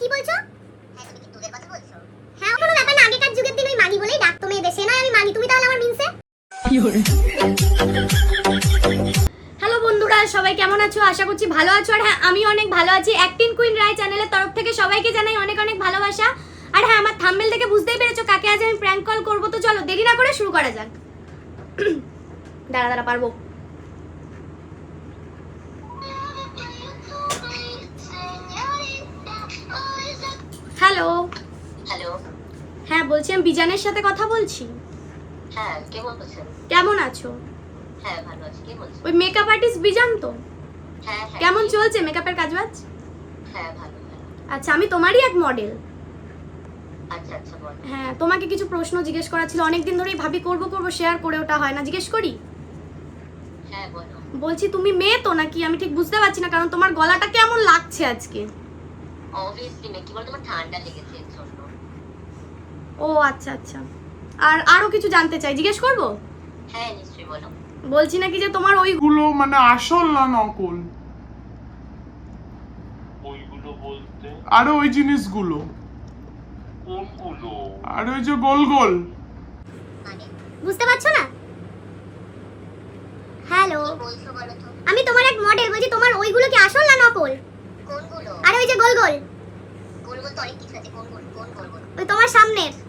কি বলছো? হ্যাঁ কোনো ব্যাপার না, আগেকার যুগের দিন ওই মাগি বলেই ডাকতো মেয়েদের সে নয়, আমি মাগি, তুমি তাহলে আমার মিনসে? হ্যালো বন্ধুরা, সবাই কেমন আছো? আশা করছি ভালো আছো। আর হ্যাঁ আমি অনেক ভালো আছি। অ্যাক্টিং কুইন রায় চ্যানেলের তরফ থেকে সবাইকে জানাই অনেক অনেক ভালোবাসা। আর হ্যাঁ আমার থাম্বেল দেখে বুঝতেই পেরেছ কাকে আজ আমি প্র্যাঙ্ক কল করব। তো চলো, দেরি না করে শুরু করা যাক। দাঁড়া দাঁড়া, পারব। বলছি আমি বিজানের সাথে কথা বলছি? হ্যাঁ কে বলছেন কেমন আছো? হ্যাঁ ভালো আছি। কে বলছেন? ওই মেকআপ আর্টিস্ট বিজান তো? হ্যাঁ হ্যাঁ কেমন চলছে মেকআপের কাজবাজ? হ্যাঁ ভালো আচ্ছা আমি তোমারই এক মডেল আচ্ছা আচ্ছা হ্যাঁ তোমাকে কিছু প্রশ্ন জিজ্ঞেস করা ছিল। অনেকদিন ধরেই ভাবি করব করব শেয়ার করে ওটা হয় না। জিজ্ঞেস করি? হ্যাঁ বলো। বলছি তুমি মেয়ে তো নাকি? আমি ঠিক বুঝতে পারছি না কারণ তোমার গলাটা কেমন লাগছে আজকে? অবভিয়াসলি মেয়ে কি বল তোমার ঠান্ডা লেগেছে এর জন্য ও আচ্ছা আচ্ছা। আর আরও কিছু জানতে চাই জিজ্ঞেস করব? হ্যাঁ নিশ্চয়ই বলো। বলছি নাকি যে তোমার ওই গুলো মানে আসল না নকল? ওইগুলো বলতে? আরে ওই জিনিসগুলো? কোনগুলো? আর ওই যে গোল গোল। মানে? বুঝতে পারছ না? হ্যালো বলছো বলো তো? আমি তোমার এক মডেল বলছি তোমার ওইগুলো কি আসল না নকল? কোনগুলো? আরে ওই যে গোল গোল। গোল গোল তো অনেক কিছু আছে কোন গোল কোন গোল গোল। ওই তোমার সামনের সামনে বলছো কি দুধের কথা বলছো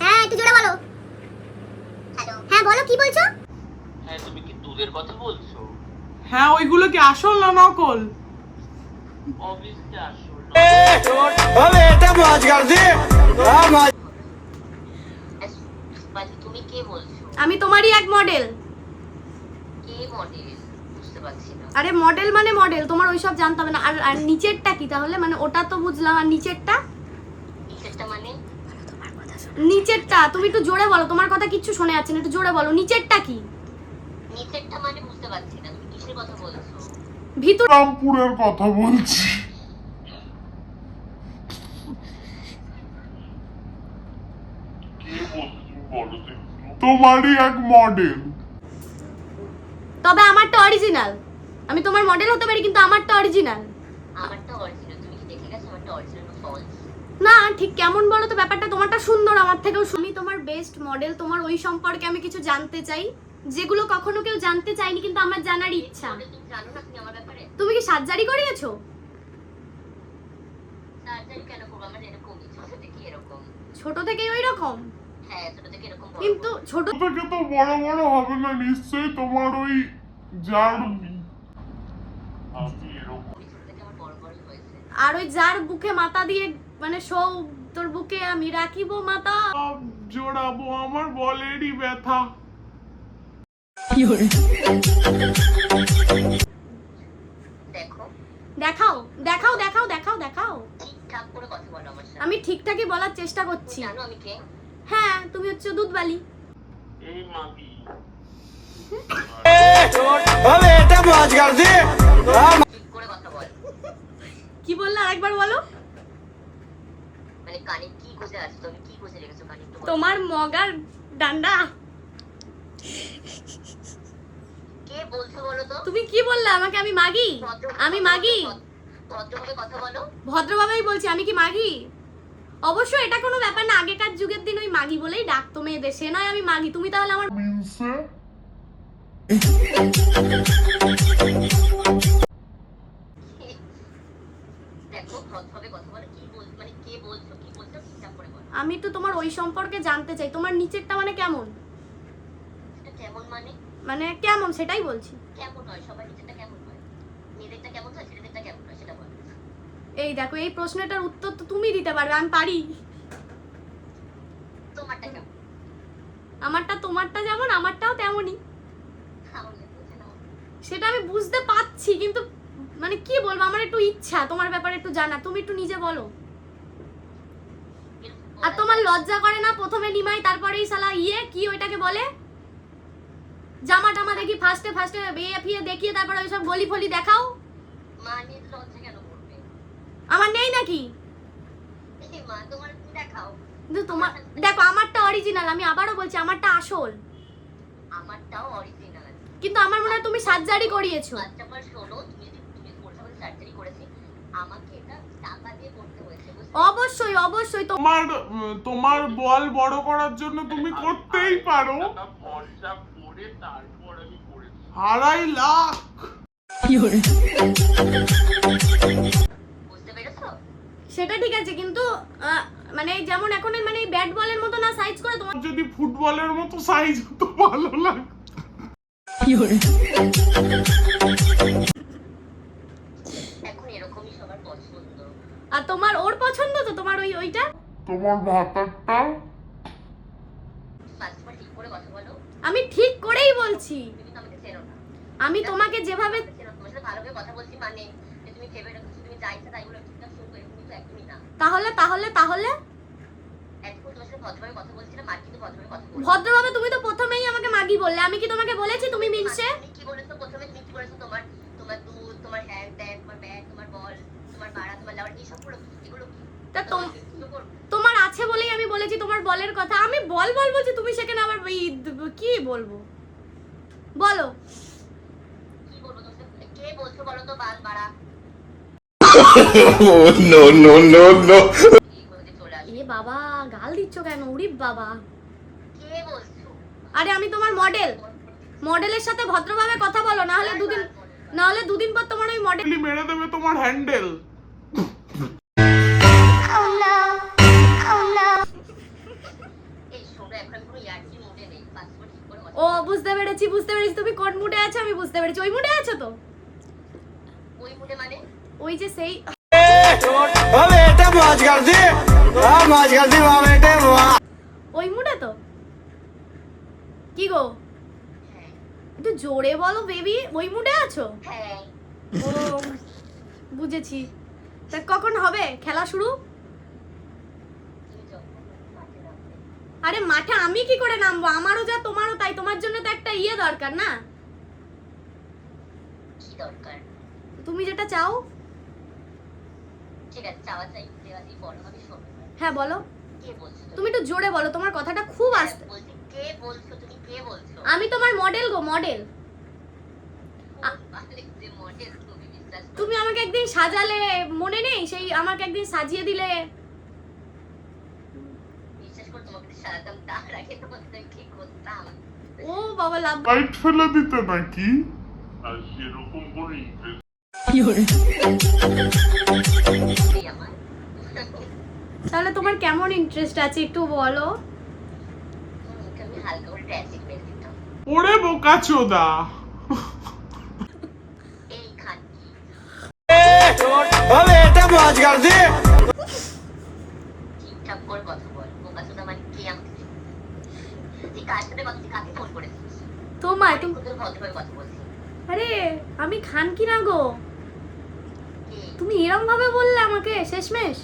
হ্যাঁ একটু জোরে বলো। হ্যাঁ বলো কি বলছো? হ্যাঁ তুমি কি দুধের কথা বলছো? হ্যাঁ ওইগুলো কি আসল না নকল? আচ্ছা, মানে আমি তোমারই এক মডেল মডেল পারছি না। আরে মডেল মানে মডেল তোমার ওইসব জানতে হবে না। আর আর নিচেরটা কি তাহলে? মানে ওটা তো বুঝলাম আর নিচেরটা? নিচেরটা মানে? নিচেরটা তুমি একটু জোরে বলো তোমার কথা কিচ্ছু শোনা যাচ্ছে না একটু জোরে বলো নিচেরটা কি? নিচেরটা মানে বুঝতে পারছি না তুমি কিসের কথা বলছো? ভিতর রামপুরের কথা বলছি। তোমারই এক মডেল তবে আমারটা অরিজিনাল আমি তোমার মডেল হতে পারি কিন্তু আমারটা অরিজিনাল আমারটা অরিজিনাল তুমি কি দেখে গেছো আমারটা অরিজিনাল না ফলস না ঠিক কেমন বলো তো ব্যাপারটা তোমারটা সুন্দর আমার থেকেও শুনি তোমার বেস্ট মডেল তোমার ওই সম্পর্কে আমি কিছু জানতে চাই। যেগুলো কখনো কেউ জানতে চাইনি কিন্তু আমার জানার ইচ্ছা। তুমি জানো না তুমি আমার ব্যাপারে? তুমি কি সার্জারি করিয়েছো? সার্জারি কেন করব? আমার এরকমই ছোট থেকে থেকেই ওই রকম হ্যাঁ ছোট থেকে এরকম কিন্তু ছোট থেকে তো বড় বড় হবে না নিশ্চয়ই তোমার ওই আমি এরকম আর ওই যার বুকে মাথা দিয়ে মানে সৌ তোর বুকে আমি রাখিব মাথা। জোড়াবো আমার বলেরই ব্যথা। দেখাও দেখাও দেখাও দেখাও দেখাও। ঠিকঠাক করে কথা বলো আমার সাথে। আমি ঠিকঠাকই বলার চেষ্টা করছি। জানো আমি কে? হ্যাঁ তুমি হচ্ছে দুধবালি। এই মাগি। এটা মাছ কি বললা আরেকবার বলো? মানে কানে কি আছে? তুমি কি রেখেছো কানে তোমার মগার ডান্ডা। কে বলছো বলো তো? তুমি কি বললা? আমাকে আমি মাগি? আমি মাগি? ভদ্রভাবে কথা বলো। ভদ্রভাবেই বলছি আমি কি মাগি? অবশ্য এটা কোনো ব্যাপার না। আগেকার যুগের দিন ওই মাগি বলেই ডাকতো মেয়েদের। সে নয় আমি মাগি। তুমি তাহলে আমার আমি একটু তোমার ওই সম্পর্কে জানতে চাই। তোমার নিচেরটা মানে কেমন? কেমন মানে? মানে কেমন সেটাই বলছি। কেমন হয়? সবাই নিজেরটা কেমন হয়? মেয়েদেরটা কেমন হয় ছেলেদেরটা কেমন হয় সেটা বলো। এই দেখো এই প্রশ্নটার উত্তর তো তুমি দিতে পারবে আমি পারি। তোমারটা কেমন? আমারটা তোমারটা যেমন আমারটাও তেমনই। সেটা আমি বুঝতে পারছি কিন্তু মানে কি বলব আমার একটু ইচ্ছা তোমার ব্যাপারে একটু জানা তুমি একটু নিজে বলো। আর তোমার লজ্জা করে না প্রথমে নিমাই তারপরেই সালা ইয়ে কি ওইটাকে বলে? জামা টামা দেখি ফার্স্টে ফার্স্টে বিয়ে ফিয়ে দেখিয়ে তারপরে ওইসব গলি ফলি দেখাও। আমার নেই নাকি? তোমার দেখো আমারটা অরিজিনাল আমি আবারও বলছি আমারটা আসল। আমারটাও অরিজিনাল কিন্তু আমার মনে হয় তুমি সার্জারি করিয়েছো। আচ্ছা আমার শোনো তুমি যদি আমাকে এটা টাকা দিয়ে করতে হয়েছে অবশ্যই অবশ্যই তোমার তোমার বল বড় করার জন্য তুমি করতেই পারো। তারপর আমি করেছি। আড়াই লাখ। সেটা ঠিক আছে কিন্তু মানে যেমন এখন মানে ব্যাট বলের মতো না সাইজ করে তোমার যদি ফুটবলের মতো সাইজ হতো ভালো লাগে এখন এরকমই সবার পছন্দ। আর তোমার ওর পছন্দ তো তোমার ওই ওইটা? তোমার ভাতারটা? ফার্স্ট ঠিক করে কথা বলো। আমি ঠিক করেই বলছি। তুমি তো আমাকে চেনো না। আমি তোমাকে যেভাবে সাথে ভালোভাবে কথা বলছি মানে যে তুমি ভেবে রেখেছো তুমি যা ইচ্ছা তাই বলে ঠিকঠাক শুনব এরকম কিন্তু একদমই না। তাহলে তাহলে তাহলে? তোমার সাথে ভদ্রভাবে কথা বলছিলাম আর কিন্তু ভদ্রভাবে কথা বলছি ভদ্রভাবে তুমি তো প্রথমেই আমাকে মাগি বললে আমি কি তোমাকে বলেছি তুমি মিনসে তুমি কি বলেছ? প্রথমে তুমি কি বলেছ? তোমার তোমার দুধ তোমার হ্যান্ড ট্যাগ তোমার ব্যাগ তোমার বল তোমার পাড়া তোমার লাউড এইসবগুলো এগুলো কি? তা তোম- এগুলো করব? তোমার আছে বলেই আমি বলেছি তোমার বলের কথা। আমি বল বল বলছি তুমি সেখানে আবার কি বলব? বলো কি বলব তোমার সাথে? কে বলছো বলো তো বাল বাড়া Oh, এ বাবা গাল দিচ্ছ কেন? উড়ি বাবা। কে বলছো? আরে আমি তোমার মডেল মডেলের সাথে ভদ্রভাবে কথা বলো না হলে দুদিন না হলে দুদিন পর তোমার ওই মডেল মেরে দেবে তোমার হ্যান্ডেল এই শোনো এখন আমি কোনো ইয়ার্কি মুডে নেই। পাসপোর্ট ঠিক করে কথা ও বুঝতে পেরেছি বুঝতে পেরেছি। তুমি কোন মুডে আছো? আমি বুঝতে পেরেছি। ওই মুডে আছো তো? কি গো? জোরে বলো বেবি ওই মুডে আছো? ও বুঝেছি। তা কখন হবে? খেলা শুরু? আরে মাঠে আমি কি করে নামবো? আমারও যা তোমারও তাই। তোমার জন্য তো একটা ইয়ে দরকার না? কি দরকার? তুমি যেটা চাও। ঠিক আছে চাওয়া চাই বড় হবে হ্যাঁ বলো। তুমি? একটু জোরে বলো তোমার কথাটা খুব হ্যাঁ, আসতে কে বলছো তুমি কে বলছো? আমি তোমার মডেল গো মডেল তুমি আমাকে একদিন সাজালে মনে নেই? সেই আমাকে একদিন সাজিয়ে দিলে। বিশ্বাস করো তোমাকে যদি সারাতাম তার আগে তোমাকে আমি কি করতাম? ও বাবা লাভ লাইট ফেলে দিতে নাকি? আর সেরকম তাহলে তোমার কেমন ইন্টারেস্ট আছে একটু বলো? ওরে বোকা চোদা। আরে আমি খান কি না গো। তুমি এরম ভাবে বললে আমাকে শেষমেশ।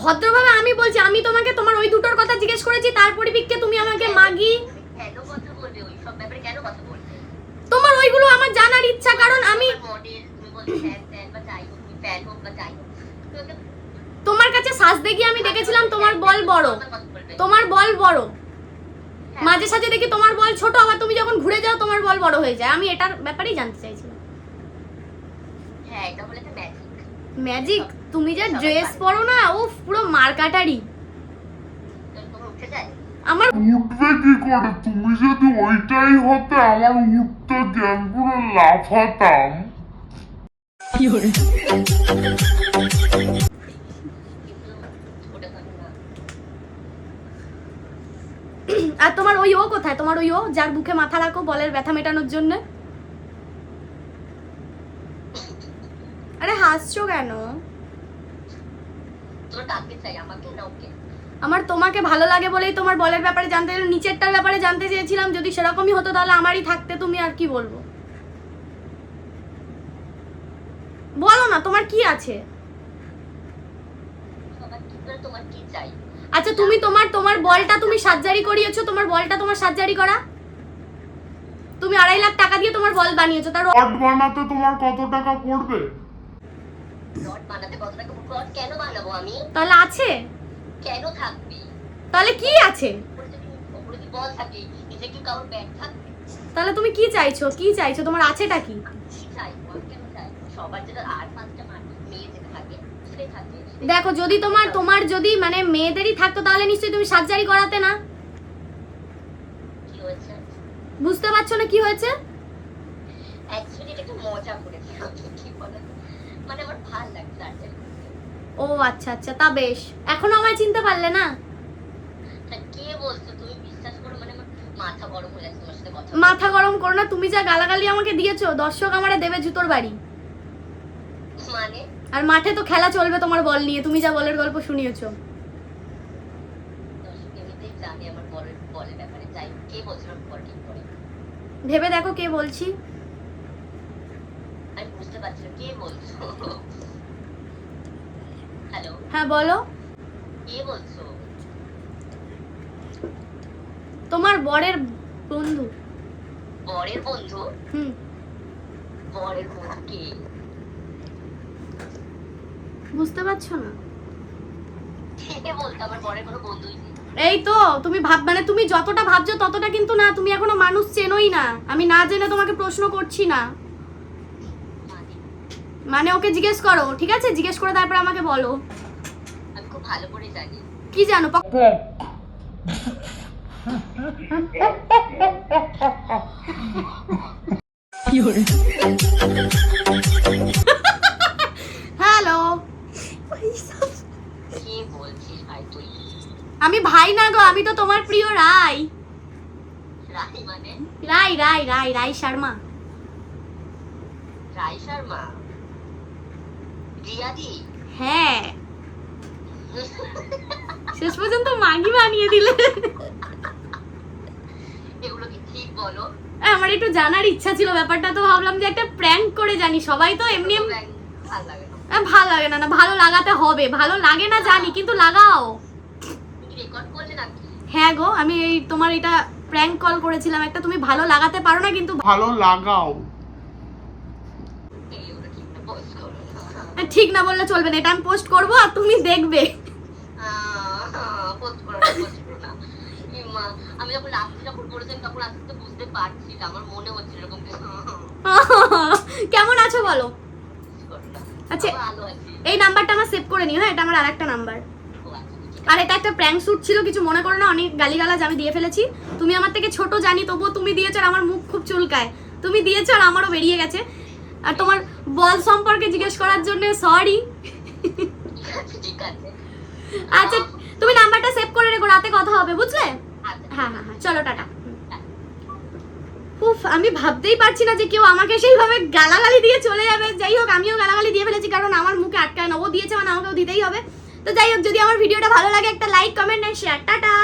ভদ্রভাবে আমি বলছি আমি তোমাকে তোমার ওই দুটোর কথা জিজ্ঞেস করেছি তার পরিপ্রেক্ষিতে তুমি আমাকে মাগি। তোমার ওইগুলো আমার জানার ইচ্ছা কারণ আমি তুমি ওকে তোমার কাছে সাজতে গিয়ে আমি দেখেছিলাম তোমার বল বড়। তোমার বল বড়। হ্যাঁ। মাঝে সাঝে দেখি তোমার বল ছোট আবার তুমি যখন ঘুরে যাও তোমার বল বড় হয়ে যায়। আমি এটার ব্যাপারেই জানতে চাইছিলাম। হ্যাঁ এটা বলে ম্যাজিক ম্যাজিক তুমি যা ড্রেস পরো না ও পুরো মার্কাটারি। আমার উঠবে কি করে? তুমি যদি ওইটাই হতে আমার উঠতে জ্ঞান পুরো লাফাতাম আর তোমার ওই ও কোথায়? তোমার ওই ও যার বুকে মাথা রাখো বলের ব্যথা মেটানোর জন্য? হাসছো কেন? তোমার কাকে চাই আমাকে না ওকে। আমার তোমাকে ভালো লাগে বলেই তোমার বলের ব্যাপারে জানতে চাইলাম নিচেরটার ব্যাপারে জানতে চেয়েছিলাম যদি সেরকমই হতো তাহলে আমারই থাকতে তুমি আর কি বলব? বলো না তোমার কি আছে? আচ্ছা তুমি তোমার তোমার বলটা তুমি সার্জারি করিয়েছো তোমার বলটা তোমার সার্জারি করা? তুমি আড়াই লাখ টাকা দিয়ে তোমার বল বানিয়েছো তার তোমার কত টাকা পড়বে? রড বানাতে কত টাকা রড কেন বানাবো আমি? তাহলে আছে। কেন থাকবি? তাহলে কি আছে? উপরে যদি বল থাকে নিচে কি কারোর ব্যাগ থাকবে? তাহলে তুমি কি চাইছো? কি চাইছো? তোমার আছেটা কি? কি চাই বল কেন চাই সব সবার যেটা আর পাঁচটা মা- মেয়ে যেটা থাকে সেটাই থাকে দেখো যদি তোমার তোমার যদি মানে মেয়েদেরই থাকতো তাহলে নিশ্চয়ই তুমি সার্জারি করাতে না? কি হয়েছে? বুঝতে পারছ না কি হয়েছে? অ্যাকচুয়ালি এটা একটু মজা মানে আমার ভালো লাগে সার্জারি ও আচ্ছা আচ্ছা তা বেশ। এখনও আমায় চিনতে পারলে না? কে বলছো? তুমি বিশ্বাস করো মানে মাথা গরম হয়ে যাচ্ছে তোমার সাথে কথা মাথা গরম করো না তুমি যা গালাগালি আমাকে দিয়েছ দর্শক আমারে দেবে জুতোর বাড়ি। মানে? আর মাঠে তো খেলা চলবে তোমার বল নিয়ে তুমি যা বলের গল্প শুনিয়েছো। ভেবে দেখো কে বলছি। আমি বুঝতে পারছি না, কে বলছো হ্যালো হ্যাঁ বলো। কে বলছো তোমার বরের বন্ধু। বরের বন্ধু? হুম। বরের বন্ধু কে? বুঝতে পারছ না? কে বলতো আমার বরের কোনো বন্ধুই নেই। এই তো তুমি ভাব মানে তুমি যতটা ভাবছ ততটা কিন্তু না তুমি এখনও মানুষ চেনোই না। আমি না জেনে তোমাকে প্রশ্ন করছি না। মানে ওকে জিজ্ঞেস করো ঠিক আছে? জিজ্ঞেস করে তারপর আমাকে বলো। আমি খুব ভালো করে জানি। কি জানো? হ্যালো। কে বলছিস ভাই তুই? আমি ভাই না গো আমি তো তোমার প্রিয় রাই। রাই মানে? রাই রাই রাই রাই শর্মা। রাই শর্মা? রিয়াদি হ্যাঁ। শেষ পর্যন্ত মাগি বানিয়ে দিলে। এগুলো কি ঠিক বলো? আমার একটু জানার ইচ্ছা ছিল ব্যাপারটা তো ভাবলাম যে একটা প্র্যাঙ্ক করে জানি। সবাই তো এমনি লাগে না। ভালো লাগে না না ভালো লাগাতে হবে। ভালো লাগে না জানি কিন্তু লাগাও। হ্যাঁ গো আমি এই তোমার এটা প্র্যাঙ্ক কল করেছিলাম। একটা তুমি ভালো লাগাতে পারো না কিন্তু ভালো লাগাও এগুলো ঠিক না পোস্ট করো না আহ, ঠিক না বললে চলবে না এটা আমি পোস্ট করব আর তুমি দেখবে। আমি যখন যখন তখন আস্তে বুঝতে পারছি আমার মনে হচ্ছে এরকম কেমন আছো বলো? আচ্ছা। এই নাম্বারটা আমার সেভ করে নিও হ্যাঁ এটা আমার আরেকটা নাম্বার। আচ্ছা। আর এটা একটা প্র্যাঙ্ক শুট ছিল কিছু মনে করো না অনেক গালিগালাজ আমি দিয়ে ফেলেছি। তুমি আমার থেকে ছোট জানি তবুও তুমি দিয়েছ আর আমার মুখ খুব চুলকায়। তুমি দিয়েছ আর আমারও বেরিয়ে গেছে। আর তোমার বল সম্পর্কে জিজ্ঞেস করার জন্য সরি আচ্ছা তুমি নাম্বারটা সেভ করে রেখো, রাতে কথা হবে, বুঝলে? হ্যাঁ হ্যাঁ হ্যাঁ চলো, টাটা। উফ, আমি ভাবতেই পারছি না যে কেউ আমাকে সেইভাবে গালাগালি দিয়ে চলে যাবে। যাই হোক, আমিও গালাগালি দিয়ে ফেলেছি, কারণ আমার মুখে আটকায় না। ও দিয়েছে মানে আমাকেও দিতেই হবে। তো যাই হোক, যদি আমার ভিডিওটা ভালো লাগে, একটা like comment and share tata.